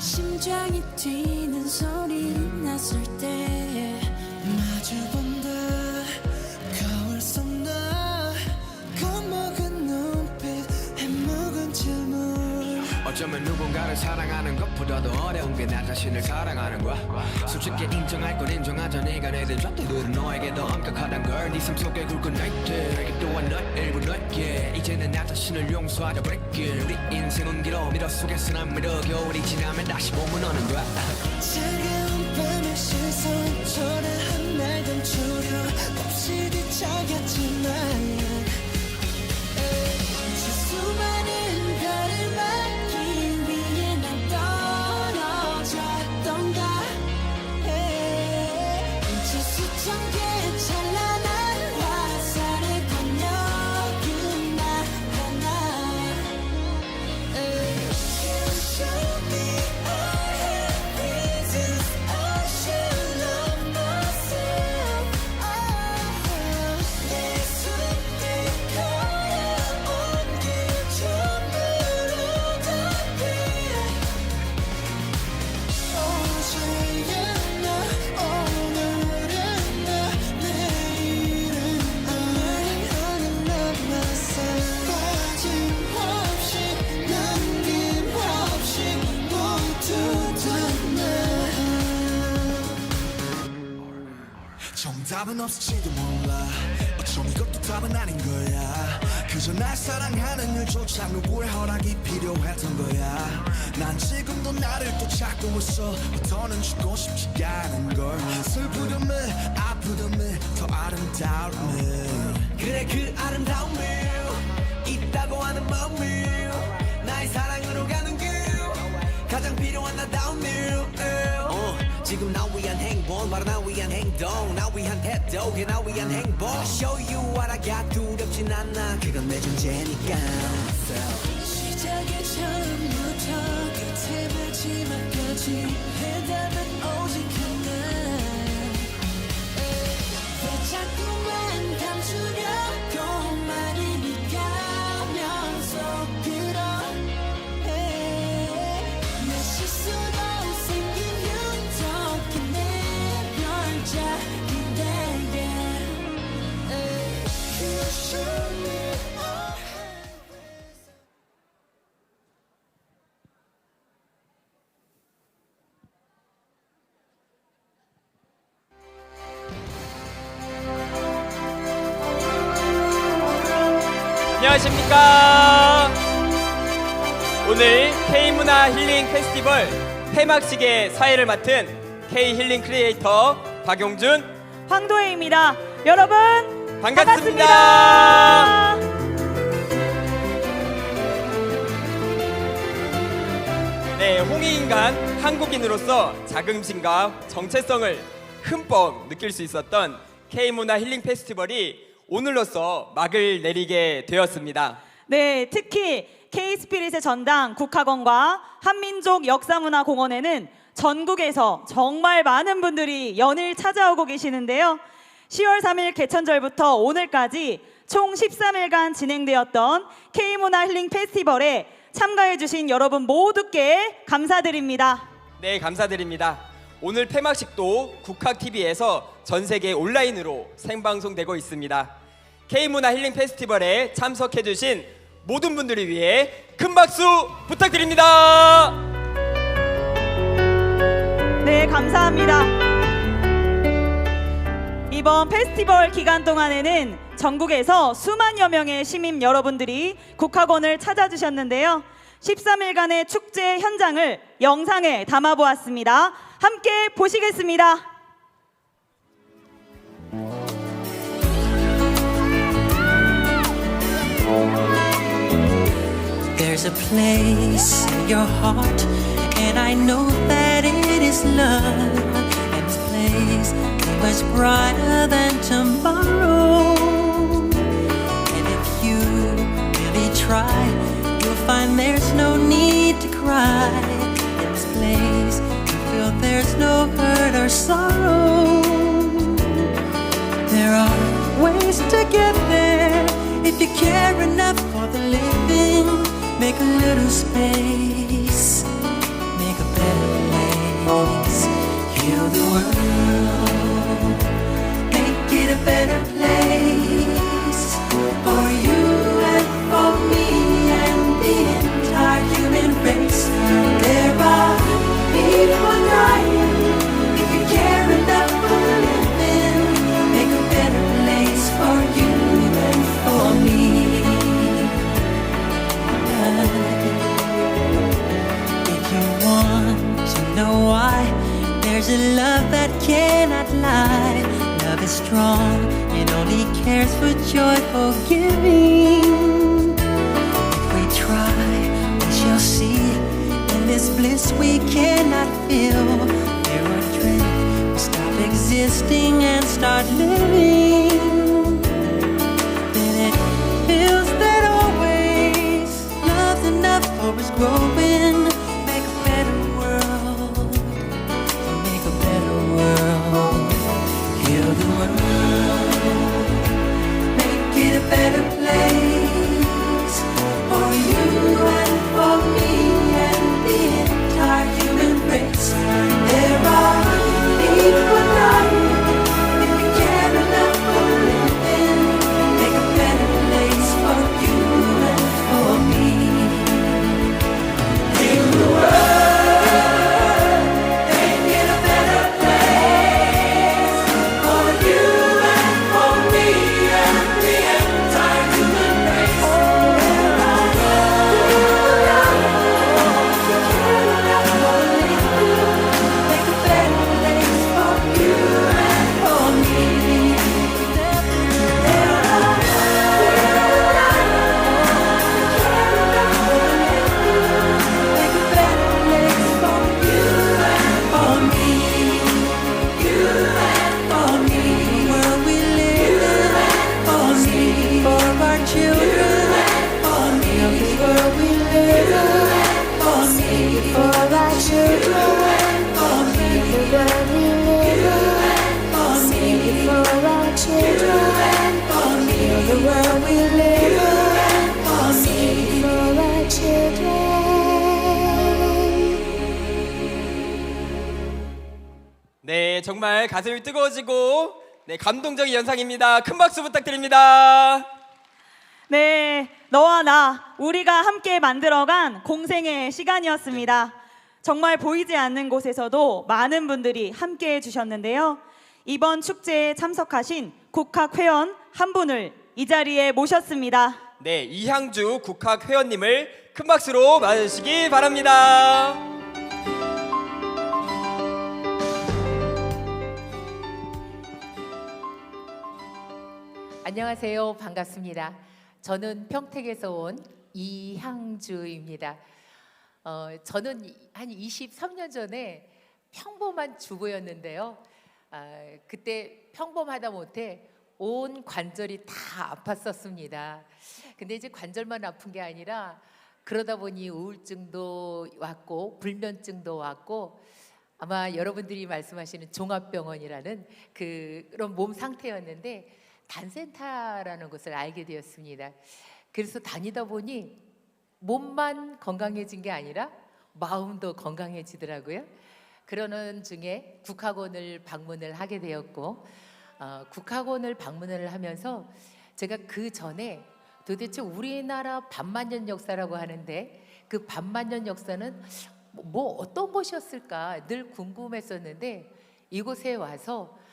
심장이 뛰는 소리 났을 때 마주본다 어쩌면 누군가를 사랑하는 것보다도 어려운 게 나 자신을 사랑하는 거야. 솔직히 인정할 건 인정하자. 네가 내든 잣대들은 너에게 더 엄격하단 걸네 삶 속에 굵은 나이트 이 또한 너 일부 너에게. 이제는 나 자신을 용서하자 break 우리 인생은 길어 미러 속에서 난 미러 겨울이 지나면 다시 봄은 오는 거야 없을지도 몰라. 어쩜 이것도 답은 아닌 거야. 그저 날 사랑하는 일조차 누구의 허락이 필요했던 거야. 난 지금도 나를 또 찾고 있어. 더는 죽고 싶지가 않은 걸. 슬프렴을 아프렴을 더 아름다움을. 그래 그 아름다움을 있다고 하는 마음을. 나의 사랑으로 가는 길. 가장 필요한 나다운 일 어, 지금 나 위한 행복 바로 나 위한 행동. 나 위한 태도 나 위한 행복. Show you what I got 두렵진 않아. 그건 내 존재니까. 시작의 처음부터 끝의 마지막까지 해답은 오직 하나. 왜 자꾸만 감추려 안녕하십니까. 오늘 K문화 힐링 페스티벌 폐막식의 사회를 맡은 K힐링 크리에이터 박용준 황도혜입니다. 여러분 반갑습니다. 네, 홍익인간 한국인으로서 자긍심과 정체성을 흠뻑 느낄 수 있었던 K문화 힐링 페스티벌이 오늘로써 막을 내리게 되었습니다. 네, 특히 K-스피릿의 전당 국학원과 한민족 역사문화공원에는 전국에서 정말 많은 분들이 연일 찾아오고 계시는데요. 10월 3일 개천절부터 오늘까지 총 13일간 진행되었던 K문화 힐링 페스티벌에 참가해주신 여러분 모두께 감사드립니다. 네, 감사드립니다. 오늘 폐막식도 국학TV에서 전 세계 온라인으로 생방송되고 있습니다. K문화 힐링 페스티벌에 참석해주신 모든 분들을 위해 큰 박수 부탁드립니다. 네, 감사합니다. 이번 페스티벌 기간 동안에는 전국에서 수만여 명의 시민 여러분들이 국학원을 찾아주셨는데요. 13일간의 축제 현장을 영상에 담아보았습니다. 함께 보시겠습니다. There's a place in your heart, and I know that it is love. And this place much brighter than tomorrow. And if you really try, you'll find there's no need to cry. In this place, you feel there's no hurt or sorrow. There are ways to get there if you care enough for the living. Make a little space, make a better place. Heal the world, make it a better place. There's a love that cannot lie. Love is strong and only cares for joyful giving. If we try, we shall see. In this bliss we cannot feel. Fear are dread, we stop existing and start living. Then it feels that always love's enough for us growing. Better 정말 가슴이 뜨거워지고 네, 감동적인 연상입니다. 큰 박수 부탁드립니다. 네, 너와 나 우리가 함께 만들어간 공생의 시간이었습니다. 정말 보이지 않는 곳에서도 많은 분들이 함께 해주셨는데요. 이번 축제에 참석하신 국학 회원 한 분을 이 자리에 모셨습니다. 네, 이향주 국학 회원님을 큰 박수로 맞으시기 바랍니다. 안녕하세요. 반갑습니다. 저는 평택에서 온 이향주입니다. 어, 저는 이- 한 23년 전에 평범한 주부였는데요. 아, 그때 평범하다 못해 온 관절이 다 아팠었습니다. 근데 이제 관절만 아픈 게 아니라 그러다 보니 우울증도 왔고 불면증도 왔고 아마 여러분들이 말씀하시는 종합병원이라는 그- 그런 몸 상태였는데 단센터라는 것을 알게 되었습니다. 그래서 다니다 보니 몸만 건강해진 게 아니라 마음도 건강해지더라고요. 그러는 중에 국학원을 방문을 하게 되었고 어, 국학원을 방문을 하면서 제가 그 전에 도대체 우리나라 반만년 역사라고 하는데 그 반만년 역사는 뭐 어떤 것이었을까 늘 궁금했었는데 이곳에 와서 아,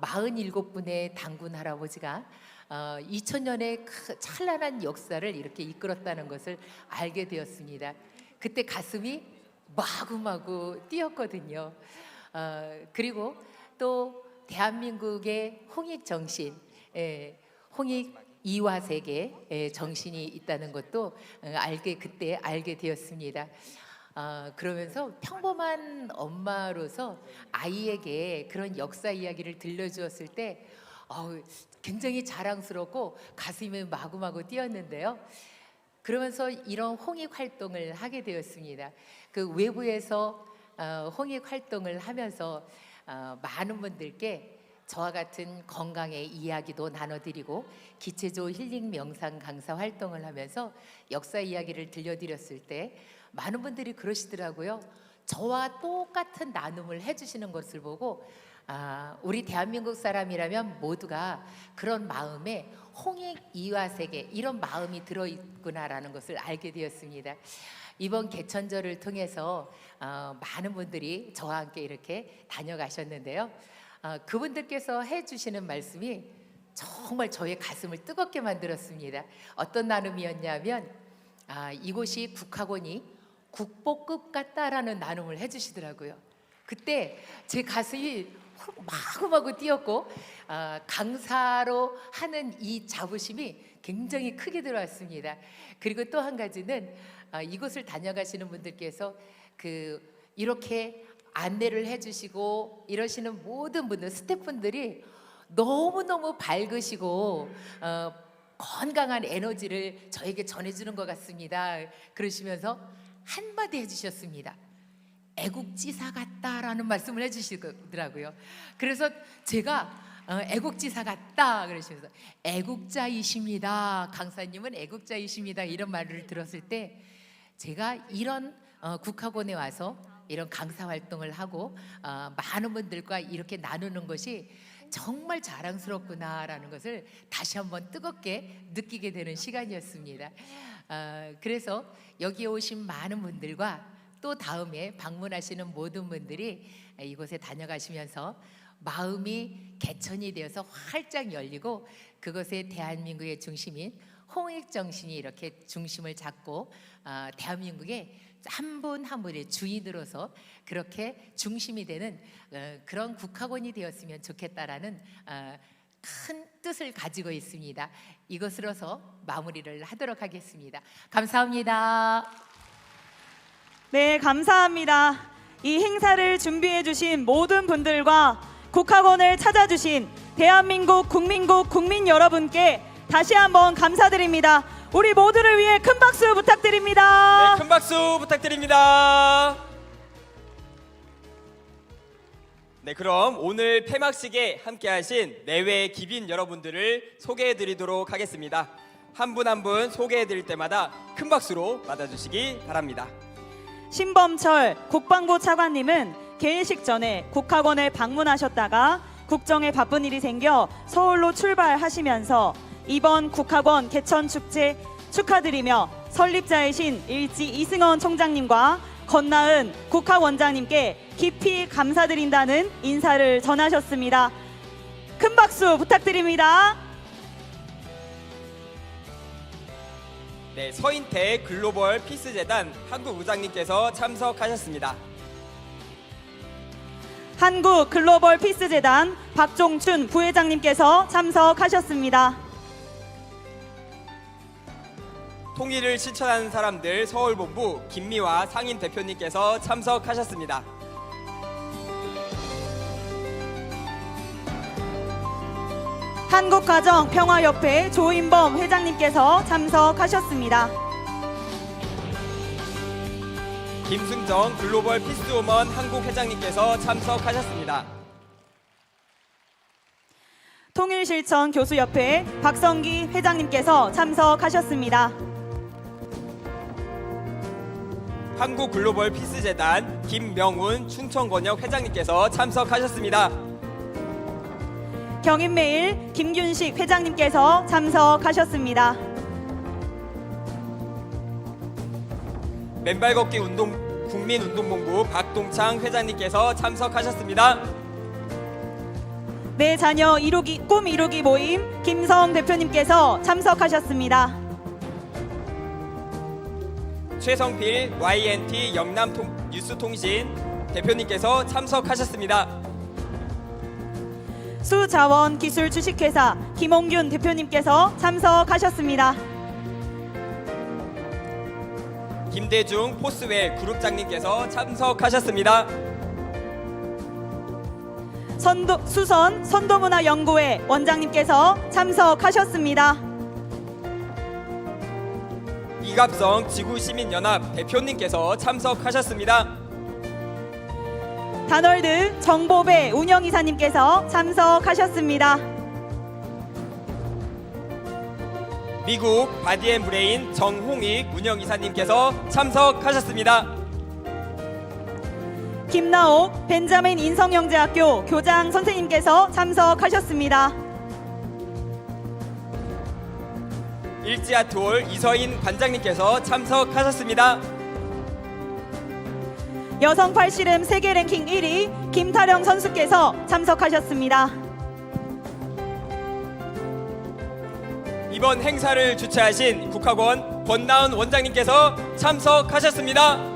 47분의 당군 할아버지가 어, 2000년의 그 찬란한 역사를 이렇게 이끌었다는 것을 알게 되었습니다. 그때 가슴이 마구마구 뛰었거든요. 어, 그리고 또 대한민국의 홍익 정신, 예, 홍익 이화 세계 의 정신이 있다는 것도 어, 알게 그때 알게 되었습니다. 아, 그러면서 평범한 엄마로서 아이에게 그런 역사 이야기를 들려주었을 때 어우, 굉장히 자랑스럽고 가슴이 마구마구 뛰었는데요. 그러면서 이런 홍익 활동을 하게 되었습니다. 그 외부에서 어, 홍익 활동을 하면서 어, 많은 분들께 저와 같은 건강의 이야기도 나눠드리고 기체조 힐링 명상 강사 활동을 하면서 역사 이야기를 들려드렸을 때 많은 분들이 그러시더라고요. 저와 똑같은 나눔을 해주시는 것을 보고 아, 우리 대한민국 사람이라면 모두가 그런 마음에 홍익 이화세계 이런 마음이 들어있구나라는 것을 알게 되었습니다. 이번 개천절을 통해서 어, 많은 분들이 저와 함께 이렇게 다녀가셨는데요. 어, 그분들께서 해주시는 말씀이 정말 저의 가슴을 뜨겁게 만들었습니다. 어떤 나눔이었냐면 아, 이곳이 국학원이 국보급 같다라는 나눔을 해주시더라고요. 그때 제 가슴이 마구마구 뛰었고 아, 강사로 하는 이 자부심이 굉장히 크게 들어왔습니다. 그리고 또 한 가지는 아, 이곳을 다녀가시는 분들께서 그 이렇게 안내를 해주시고 이러시는 모든 분들 스태프분들이 너무 너무 밝으시고 어, 건강한 에너지를 저에게 전해주는 것 같습니다. 그러시면서 한마디 해주셨습니다. 애국지사 같다라는 말씀을 해주시더라고요. 그래서 제가 어, 애국지사 같다 그러시면서 애국자이십니다. 강사님은 애국자이십니다. 이런 말을 들었을 때 제가 이런 어, 국학원에 와서 이런 강사 활동을 하고 어, 많은 분들과 이렇게 나누는 것이 정말 자랑스럽구나라는 것을 다시 한번 뜨겁게 느끼게 되는 시간이었습니다. 어, 그래서 여기 오신 많은 분들과 또 다음에 방문하시는 모든 분들이 이곳에 다녀가시면서 마음이 개천이 되어서 활짝 열리고 그것에 대한민국의 중심인 홍익 정신이 이렇게 중심을 잡고 어, 대한민국의 한 분 한 분의 주인으로서 그렇게 중심이 되는 어, 그런 국학원이 되었으면 좋겠다라는 어, 큰 뜻을 가지고 있습니다. 이것으로서 마무리를 하도록 하겠습니다. 감사합니다. 네, 감사합니다. 이 행사를 준비해 주신 모든 분들과 국학원을 찾아주신 대한민국 국민국 국민 여러분께 다시 한번 감사드립니다. 우리 모두를 위해 큰 박수 부탁드립니다. 네, 큰 박수 부탁드립니다. 네, 그럼 오늘 폐막식에 함께하신 내외 기빈 여러분들을 소개해드리도록 하겠습니다. 한 분 한 분 소개해드릴 때마다 큰 박수로 맞아주시기 바랍니다. 신범철 국방부 차관님은 개회식 전에 국학원을 방문하셨다가 국정에 바쁜 일이 생겨 서울로 출발하시면서 이번 국학원 개천 축제 축하드리며 설립자이신 일지 이승원 총장님과 건나은 국학원장님께 깊이 감사드린다는 인사를 전하셨습니다. 큰 박수 부탁드립니다. 네, 서인태 글로벌 피스 재단 한국 의장님께서 참석하셨습니다. 한국 글로벌 피스 재단 박종춘 부회장님께서 참석하셨습니다. 통일을 실천하는 사람들 서울본부 김미화 상인 대표님께서 참석하셨습니다. 한국가정평화협회 조인범 회장님께서 참석하셨습니다. 김승정 글로벌 피스우먼 한국 회장님께서 참석하셨습니다. 통일실천 교수협회 박성기 회장님께서 참석하셨습니다. 한국 글로벌 피스 재단 김명훈 춘천권역 회장님께서 참석하셨습니다. 경인메일 김균식 회장님께서 참석하셨습니다. 맨발 걷기 운동 국민운동본부 박동창 회장님께서 참석하셨습니다. 내 자녀 이루기 꿈 이루기 모임 김성 대표님께서 참석하셨습니다. 최성필 YNT 영남 통, 뉴스통신 대표님께서 참석하셨습니다. 수자원 기술 주식회사 김홍균 대표님께서 참석하셨습니다. 김대중 포스웰 그룹장님께서 참석하셨습니다. 선도, 수선 선도문화연구회 원장님께서 참석하셨습니다. 이갑성 지구시민연합 대표님께서 참석하셨습니다. 다널드 정보배 운영이사님께서 참석하셨습니다. 미국 바디앤 브레인 정홍익 운영이사님께서 참석하셨습니다. 김나옥 벤자민 인성영재학교 교장 선생님께서 참석하셨습니다. 일지아톨 이서인 관장님께서 참석하셨습니다. 여성 팔씨름 세계 랭킹 1위 김타령 선수께서 참석하셨습니다. 이번 행사를 주최하신 국학원 권나은 원장님께서 참석하셨습니다.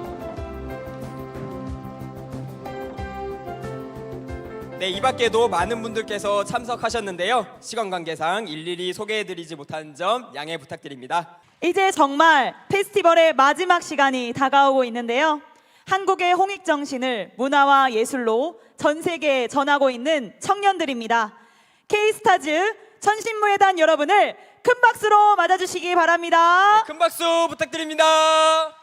네, 이 밖에도 많은 분들께서 참석하셨는데요. 시간 관계상 일일이 소개해드리지 못한 점 양해 부탁드립니다. 이제 정말 페스티벌의 마지막 시간이 다가오고 있는데요. 한국의 홍익 정신을 문화와 예술로 전 세계에 전하고 있는 청년들입니다. K스타즈 천신무예단 여러분을 큰 박수로 맞아주시기 바랍니다. 큰 박수 부탁드립니다.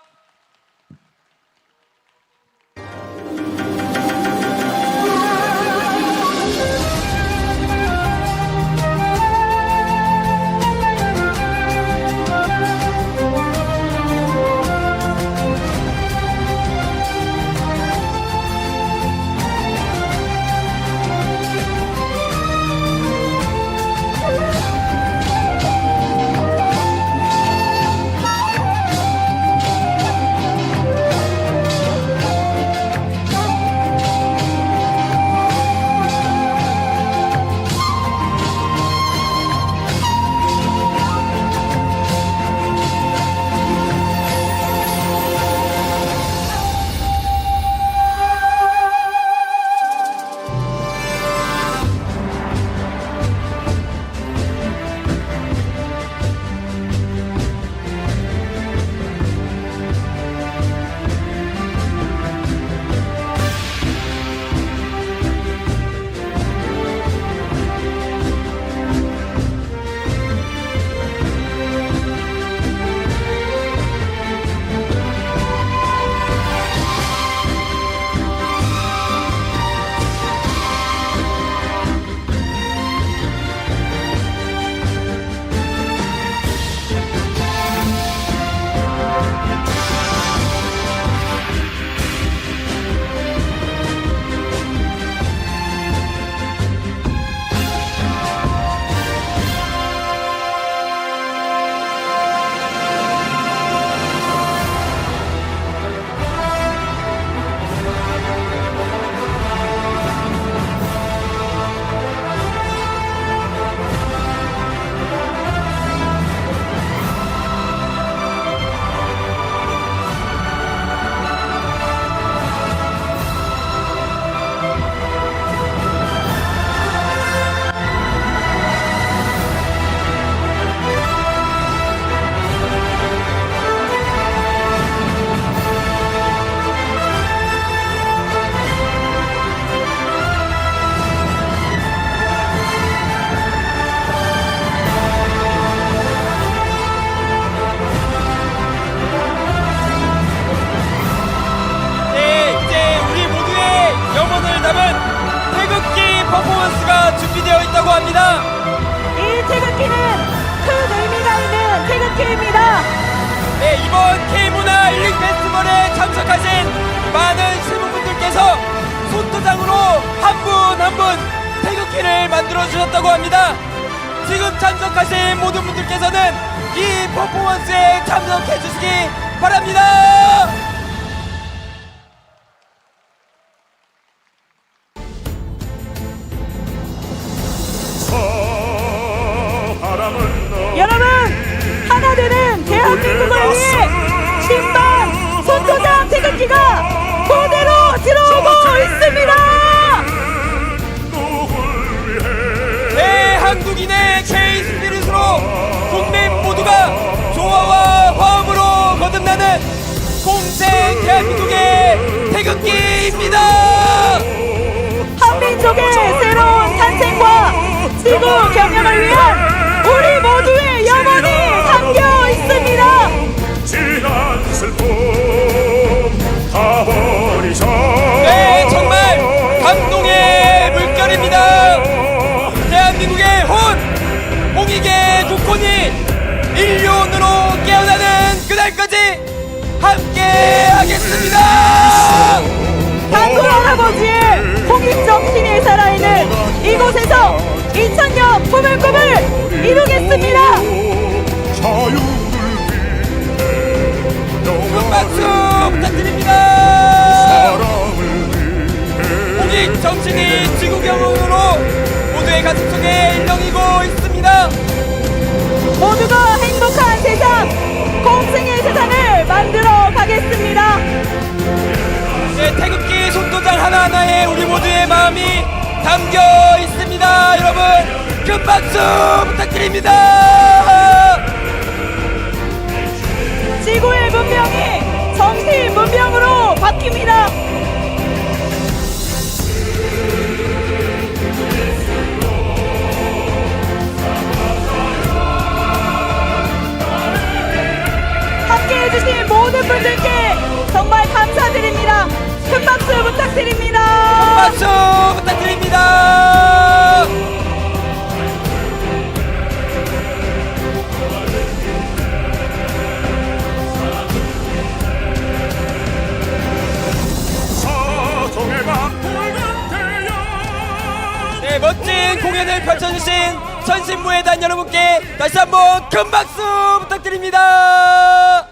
준비되어 있다고 합니다. 이 태극기는 큰 의미가 있는 태극기입니다. 네, 이번 K문화 힐링 페스티벌에 참석하신 많은 시민분들께서 손도장으로 한 분 한 분 태극기를 만들어 주셨다고 합니다. 지금 참석하신 모든 분들께서는 이 퍼포먼스에 참석해 주시기 바랍니다. 모두가 조화와 화음으로 거듭나는 공생 대한민국의 태극기입니다. 한민족의 새로운 탄생과 지구 경영을 위한 우리 모두의 하겠습니다. 단군 할아버지의 홍익 정신이 살아있는 이곳에서 2000년 꿈을 꿈을 이루겠습니다. 큰 박수 부탁드립니다. 홍익 정신이 지구 경영으로 모두의 가슴 속에 일렁이고 있습니다. 모두가 행복한 세상, 공생의 세상을 만들어 가겠습니다. 네, 태극기 손도장 하나하나에 우리 모두의 마음이 담겨 있습니다. 여러분 큰 박수 부탁드립니다. 지구의 문명이 정신 문명으로 바뀝니다. 함께 해주신 모든 분들께 정말 감사드립니다. 큰 박수 부탁드립니다. 박수 부탁드립니다. 네, 멋진 공연을 펼쳐주신 천신무예단 여러분께 다시 한번 큰 박수 부탁드립니다.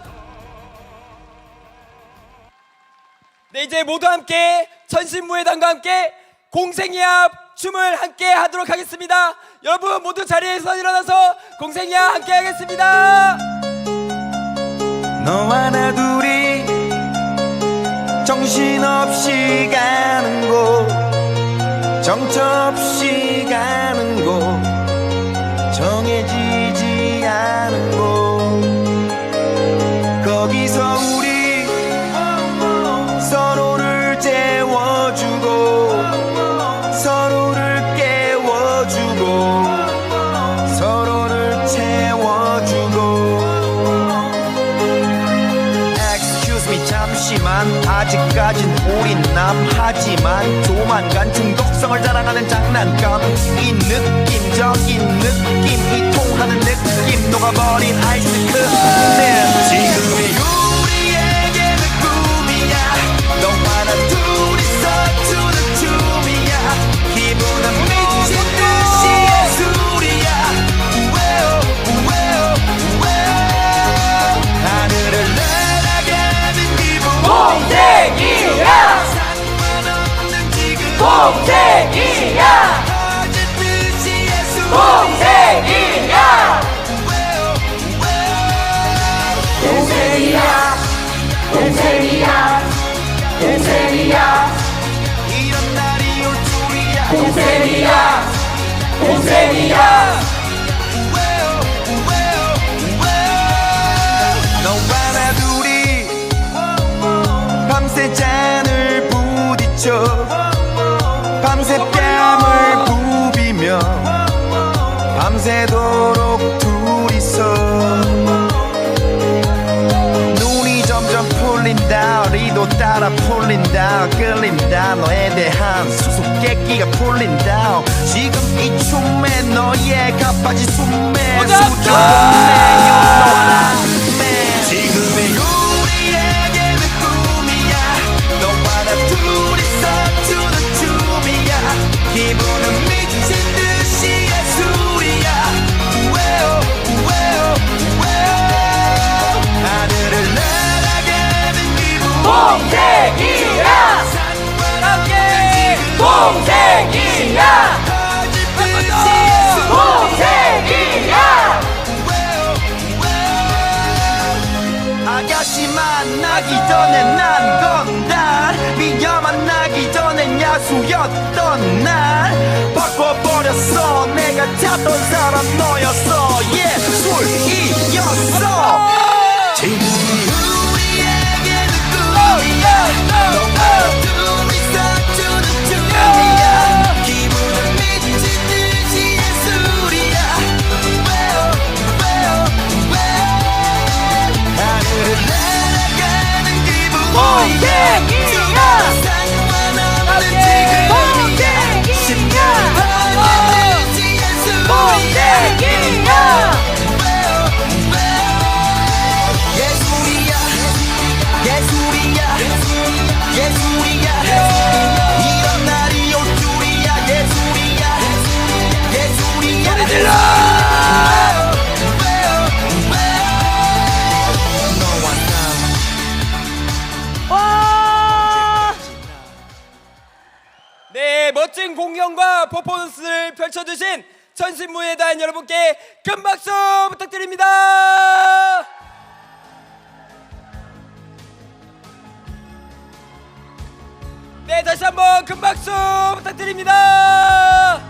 네, 이제 모두 함께 천신무예단과 함께 공생이합 춤을 함께 하도록 하겠습니다. 여러분 모두 자리에서 일어나서 공생이합 함께 하겠습니다. 너와 나 둘이 정신없이 가는 곳 정처 없이 가는 곳 채워주고. Excuse me 잠시만. 아직까진 우린 남하지만 조만간 중독성을 자랑하는 장난감. 이 느낌적인 느낌 이 통하는 느낌 녹아버린 아이스크림. 지금의 공생이야! 공생이야! 공생이야! 공생이야! 공생이야! 이런 날이 올 줄이야 공생이야! 공생이야! 풀린다 끌린다. 너에 대한 수수께끼가 풀린다. 지금 이 춤에 너의 가빠지 숨에 수줍 공생이야! 공생이야! 아가씨 만나기 전에 난 건달. 미녀 만나기 전엔 야수였던 날. 바꿔버렸어. 내가 찾던 사람 너였어. 예술이었어. 지 상 신무예단 여러분께 큰 박수 부탁드립니다. 네, 다시 한번 큰 박수 부탁드립니다.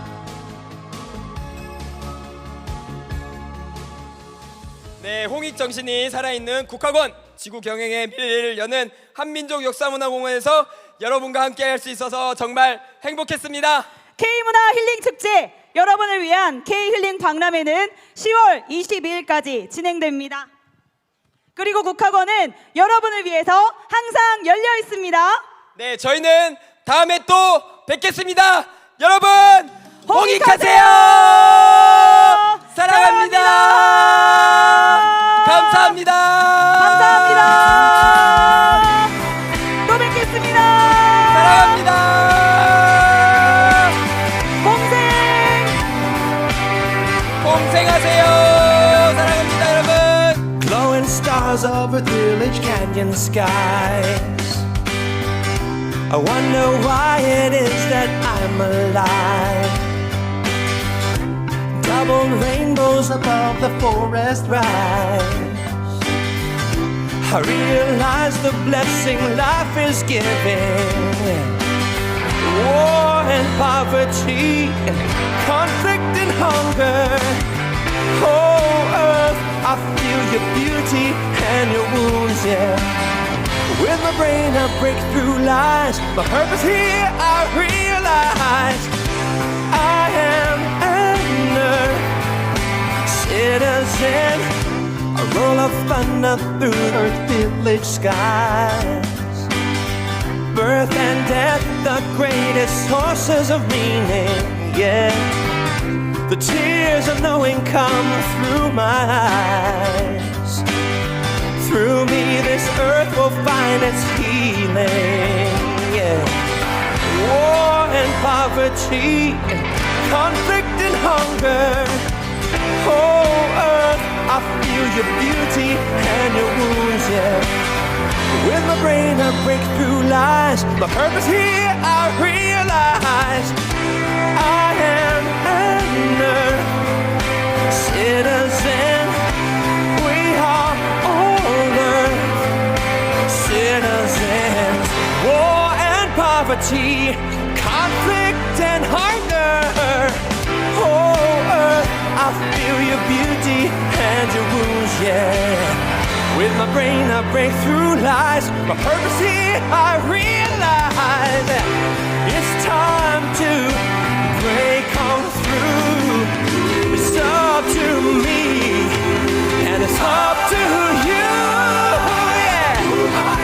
네, 홍익 정신이 살아있는 국학원 지구 경영의 미래를 여는 한민족 역사문화공원에서 여러분과 함께 할 수 있어서 정말 행복했습니다. K문화 힐링 여러분을 위한 K 힐링 박람회는 10월 22일까지 진행됩니다. 그리고 국학원은 여러분을 위해서 항상 열려 있습니다. 네, 저희는 다음에 또 뵙겠습니다. 여러분, 홍익하세요! 사랑합니다. 감사합니다. 감사합니다. Village skies. I wonder why it is that I'm alive. Double rainbows above the forest rise. I realize the blessing life is giving. War and poverty, conflict and hunger. Oh, earth, I feel your beauty and your wounds, yeah. With my brain, I break through lies. My purpose here, I realize I am an citizen. A roll of thunder through earth village skies. Birth and death, the greatest sources of meaning, yeah. The tears of knowing come through my eyes. Through me, this earth will find its healing. Yeah. War and poverty, conflict and hunger. Oh, earth, I feel your beauty and your wounds, yeah. With my brain, I break through lies. My purpose here, I realize I am conflict and hunger. Oh, earth, I feel your beauty and your wounds, yeah. With my brain, I break through lies. My purpose here, I realize it's time to break on. It's up to me, and it's up to you. Oh, yeah.